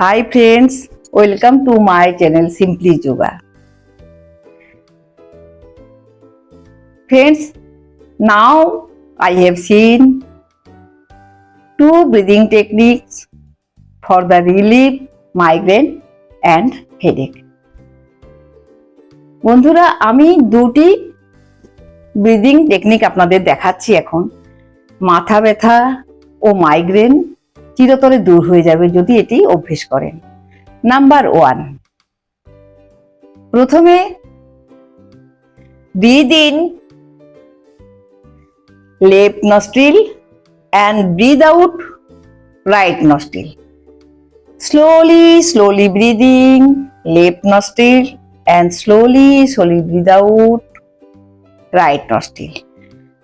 Hi friends welcome to my channel simply yoga friends now I have seen two breathing techniques for the relief migraine and headache বন্ধুরা, আমি দুটি breathing technique আপনাদের দেখাচ্ছি এখন। মাথা ব্যথা ও মাইগ্রেন চিরতরে দূর হয়ে যাবে যদি এটি অভ্যেস করেন। Number one. প্রথমে breathe in left nostril and breathe out right nostril slowly slowly breathing left nostril and slowly slowly breathe out right nostril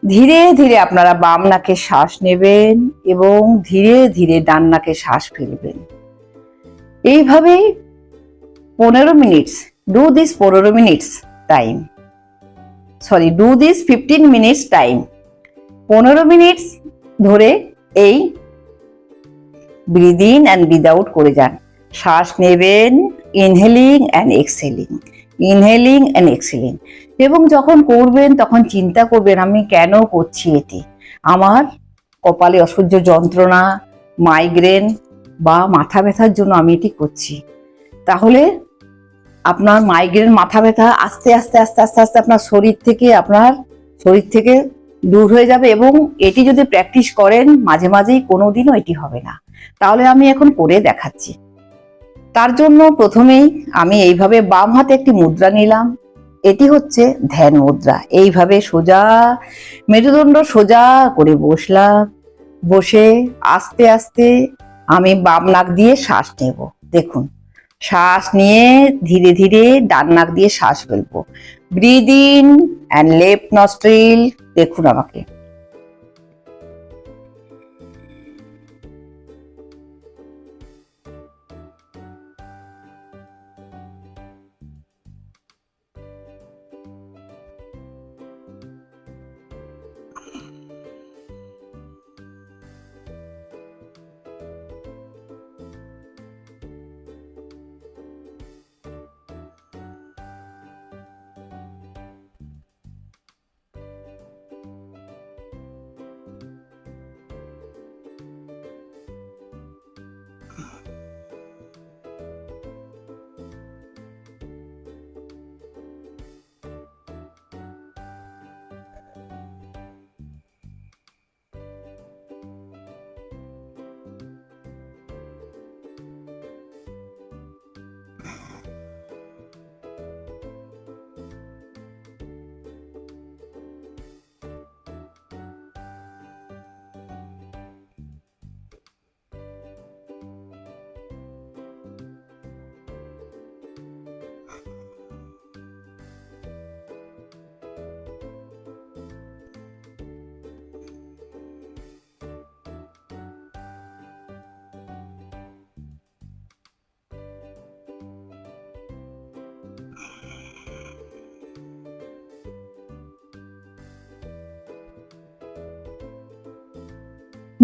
ধীরে ধীরে আপনারা বাম নাকে শ্বাস নেবেন এবং ধীরে ধীরে ডান নাকে শ্বাস ফেলবেন। এইভাবে পনেরো মিনিটস ডু দিস পনেরো minutes time sorry do this fifteen minutes time পনেরো মিনিটস ধরে এই breathe in and breathe out করে যান। শ্বাস নেবেন inhaling and exhaling inhaling and exhaling এবং যখন করবেন, তখন চিন্তা করবেন, আমি কেন করছি এটি? আমার কপালে অসহ্য যন্ত্রণা মাইগ্রেন বা মাথা ব্যথার জন্য আমি এটি করছি। তাহলে আপনার মাইগ্রেন মাথা ব্যথা আস্তে আস্তে আস্তে আস্তে আস্তে আপনার শরীর থেকে, আপনার শরীর থেকে দূর হয়ে যাবে এবং এটি যদি প্র্যাকটিস করেন, মাঝে মাঝেই কোনো দিনও এটি হবে না। তাহলে আমি এখন করে দেখাচ্ছি। তার জন্য প্রথমেই আমি এইভাবে বাম হাতে একটি মুদ্রা নিলাম। এটি হচ্ছে ধ্যান মুদ্রা। এইভাবে সোজা মেরুদণ্ড সোজা করে বসলাম বসে আস্তে আস্তে আমি বাম নাক দিয়ে শ্বাস নেব। দেখুন, শ্বাস নিয়ে ধীরে ধীরে ডান নাক দিয়ে শ্বাস ফেলব। Breathe in and left nostril, দেখুন আমাকে।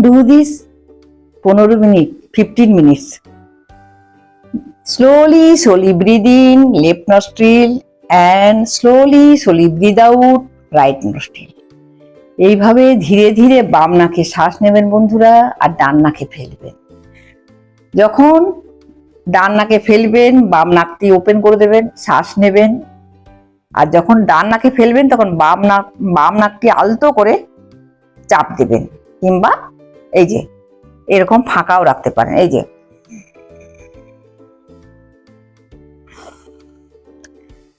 Do দিস পনেরো minute fifteen minutes slowly slowly breathe in, left nostril and slowly slowly breathe out, right nostril. এইভাবে ধীরে ধীরে বাম নাকে শ্বাস নেবেন বন্ধুরা আর ডান নাকে ফেলবেন। যখন ডান নাকে ফেলবেন, বাম নাকটি ওপেন করে দেবেন, শ্বাস নেবেন। আর যখন ডান নাকে ফেলবেন, তখন বাম নাক, বাম নাকটি আলতো করে চাপ দেবেন কিংবা এই যে, এরকম ফাঁকাও রাখতে পারেন, এই যে।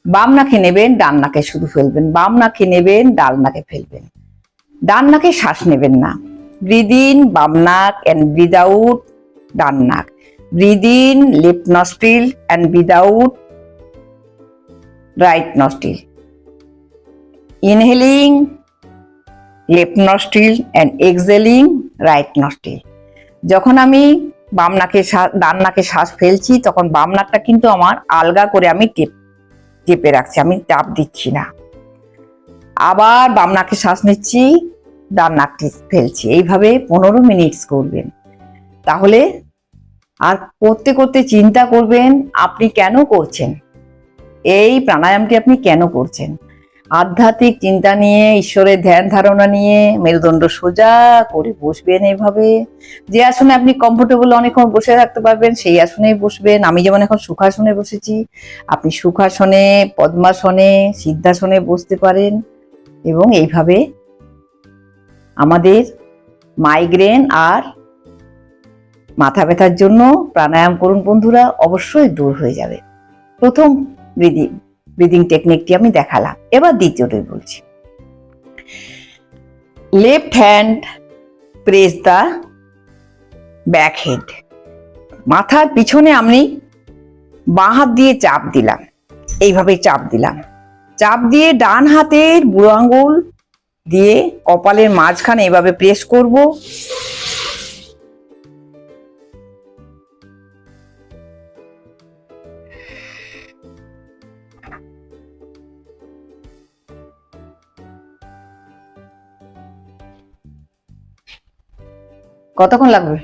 বাম নাকে নেবেন, ডান নাকে শুধু ফেলবেন। বাম নাকে নেবেন ডাল নাকে ফেলবেন। ডান নাকে শ্বাস নেবেন না। ব্রিদ ইন বাম নাক অ্যান্ড ব্রিদ ডান নাক। Breathe in left nostril and breathe out right nostril inhaling left nostril and exhaling right nostril যখন আমি বাম নাকে ডান নাকে শ্বাস ফেলছি, তখন বাম নাকটা কিন্তু আমার আলগা করে আমি টেপ চেপে রাখছি, আমি চাপ দিচ্ছি না। আবার বাম নাকে শ্বাস নিচ্ছি, ডান নাকটি ফেলছি। এইভাবে পনেরো মিনিটস করবেন। তাহলে আর করতে করতে চিন্তা করবেন, আপনি কেন করছেন? এই প্রাণায়ামটি আপনি কেন করছেন? আধ্যাত্মিক চিন্তা নিয়ে, ঈশ্বরের ধ্যান ধারণা নিয়ে, মেরুদণ্ড সোজা করে বসবেন এইভাবে যে আসনে আপনি কমফোর্টেবল অনেকক্ষণ বসে থাকতে পারবেন, সেই আসনেই বসবেন। আমি যেমন এখন সুখাসনে বসেছি, আপনি সুখাসনে, পদ্মাসনে, সিদ্ধাসনে বসতে পারেন। এবং এইভাবে আমাদের মাইগ্রেন আর মাথা ব্যথার জন্য প্রাণায়াম করুন বন্ধুরা, অবশ্যই দূর হয়ে যাবে। প্রথম ব্রিদিং ব্রিদিং টেকনিকটি আমি দেখালাম। এবার দ্বিতীয়টাই বলছি। Left hand press the back head মাথার পিছনে আমি বাঁ হাত দিয়ে চাপ দিলাম। এইভাবে চাপ দিলাম। চাপ দিয়ে ডান হাতের বুড়ো আঙুল দিয়ে কপালের মাঝখানে এভাবে প্রেস করব। কতক্ষণ লাগবে?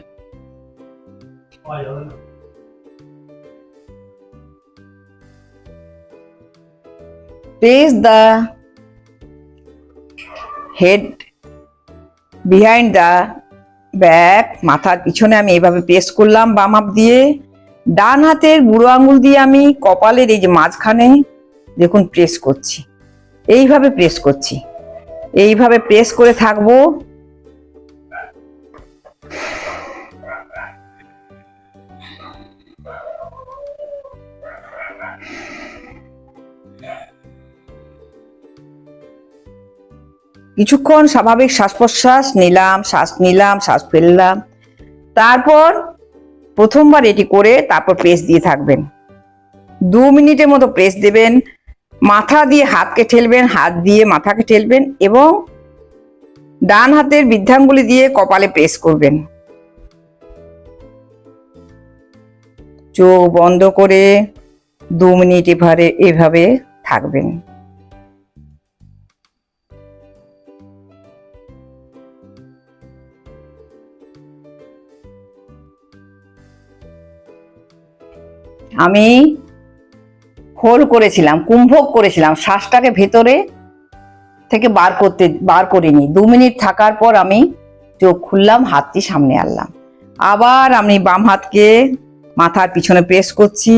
Place the head behind the back, মাথার পিছনে আমি এভাবে প্রেস করলাম বাম হাত দিয়ে। ডান হাতের বুড়ো আঙুল দিয়ে আমি কপালের এই যে মাঝখানে, দেখুন প্রেস করছি। এইভাবে প্রেস করছি। এইভাবে প্রেস করে থাকব। কিছুক্ষণ স্বাভাবিক শ্বাস প্রশ্বাস নিলাম, শ্বাস নিলাম, শ্বাস ফেললাম। তারপর প্রথমবার এটি করে তারপর প্রেস দিয়ে থাকবেন। দু মিনিটের মতো প্রেস দেবেন। মাথা দিয়ে হাতকে ঠেলবেন, হাত দিয়ে মাথাকে ঠেলবেন এবং ডান হাতের বৃদ্ধাঙ্গুলি দিয়ে কপালে প্রেস করবেন। চোখ বন্ধ করে দু মিনিট এভাবে এভাবে থাকবেন। আমি হোল করেছিলাম, কুম্ভক করেছিলাম, শ্বাসটাকে ভেতরে থেকে বার করতে, বার করিনি। দু মিনিট থাকার পর আমি চোখ খুললাম, হাতটি সামনে আনলাম। আবার আমি বাম হাতকে মাথার পিছনে প্রেস করছি,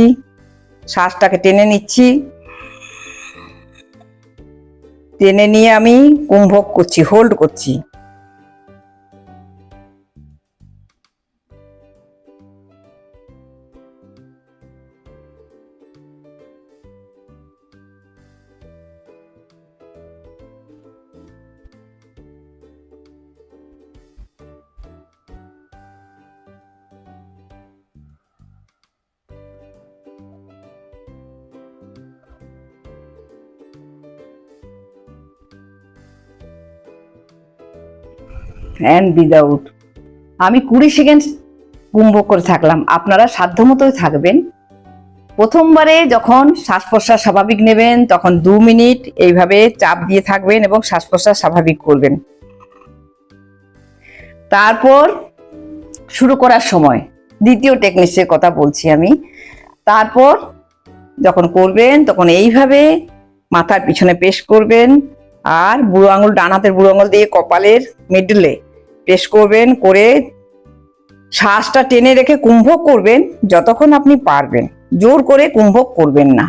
শ্বাসটাকে টেনে নিচ্ছি। টেনে নিয়ে আমি কুম্ভক করছি, হোল্ড করছি। অ্যান্ড উইদাউট আমি কুড়ি সেকেন্ড কুম্ভ করে থাকলাম। আপনারা সাধ্যমতোই থাকবেন। প্রথমবারে যখন শ্বাস প্রশ্বাস স্বাভাবিক নেবেন, তখন দু মিনিট এইভাবে চাপ দিয়ে থাকবেন এবং শ্বাস প্রশ্বাস স্বাভাবিক করবেন। তারপর শুরু করার সময়, দ্বিতীয় টেকনিক্সের কথা বলছি আমি। তারপর যখন করবেন, তখন এইভাবে মাথার পিছনে পেশ করবেন। আর বুড়ো আঙুল, ডান হাতের বুড়ো আঙুল দিয়ে কপালের মিডলে পেশ করবেন, করে শ্বাসটা টেনে রেখে কুম্ভক করবেন, যতক্ষণ আপনি পারবেন। জোর করে কুম্ভক করবেন না।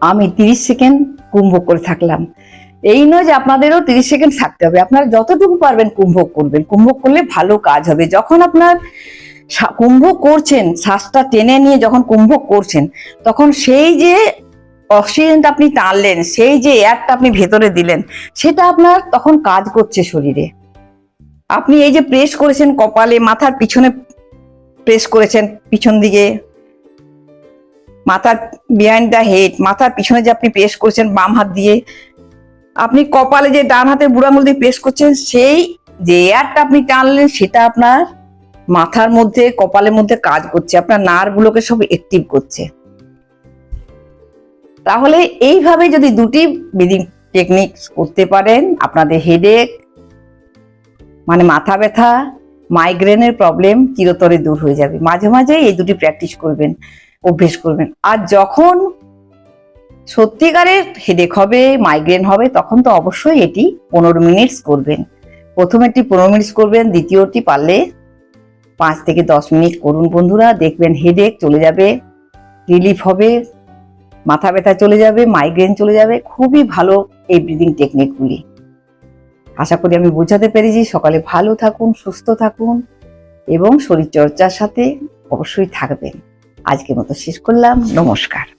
আমি তিরিশ সেকেন্ড কুম্ভক করে থাকলাম। এই নয় যে আপনাদেরও তিরিশ সেকেন্ড থাকতে হবে, আপনারা যতটুকু পারবেন কুম্ভক করবেন। কুম্ভক করলে ভালো কাজ হবে। যখন আপনার কুম্ভ করছেন, শ্বাসটা টেনে নিয়ে যখন কুম্ভ করছেন, তখন সেই যে অক্সিজেনটা আপনি টানলেন, সেই যে এয়ারটা আপনি ভেতরে দিলেন, সেটা আপনার তখন কাজ করছে শরীরে। আপনি এই যে প্রেস করেছেন কপালে, মাথার পিছনে প্রেস করেছেন, পিছন দিকে মাথার বিহাইন্ড দ্য হেড মাথার পিছনে যে আপনি প্রেস করছেন, বাম হাত দিয়ে, আপনি কপালে যে ডান হাতে বুড়ো আঙুল দিয়ে প্রেস করছেন, সেই যে এয়ারটা আপনি টানলেন, সেটা আপনার মাথার মধ্যে, কপালের মধ্যে কাজ করছে, আপনার নার্ভগুলোকে সব অ্যাক্টিভ করছে। তাহলে এইভাবে যদি দুটি ব্রিদিং টেকনিক করতে পারেন, আপনাদের হেডেক মানে মাথা ব্যথা মাইগ্রেনের প্রবলেম চিরতরে দূর হয়ে যাবে। মাঝে মাঝে এই দুটি প্র্যাকটিস করবেন। অভ্যেস করবেন। আর যখন সত্যিকারের হেডেক হবে মাইগ্রেন হবে, তখন তো অবশ্যই এটি পনেরো মিনিটস করবেন। প্রথমেরটি পনেরো মিনিটস করবেন, দ্বিতীয়টি পারলে পাঁচ থেকে দশ মিনিট করুন বন্ধুরা। দেখবেন হেডেক চলে যাবে রিলিফ হবে, মাথা ব্যথা চলে যাবে মাইগ্রেন চলে যাবে। খুবই ভালো এই ব্রিদিং টেকনিকগুলি আশা করি আমি বোঝাতে পেরেছি। সকালে ভালো থাকুন, সুস্থ থাকুন এবং শরীরচর্চার সাথে অবশ্যই থাকবেন। আজকের মতো শেষ করলাম। নমস্কার।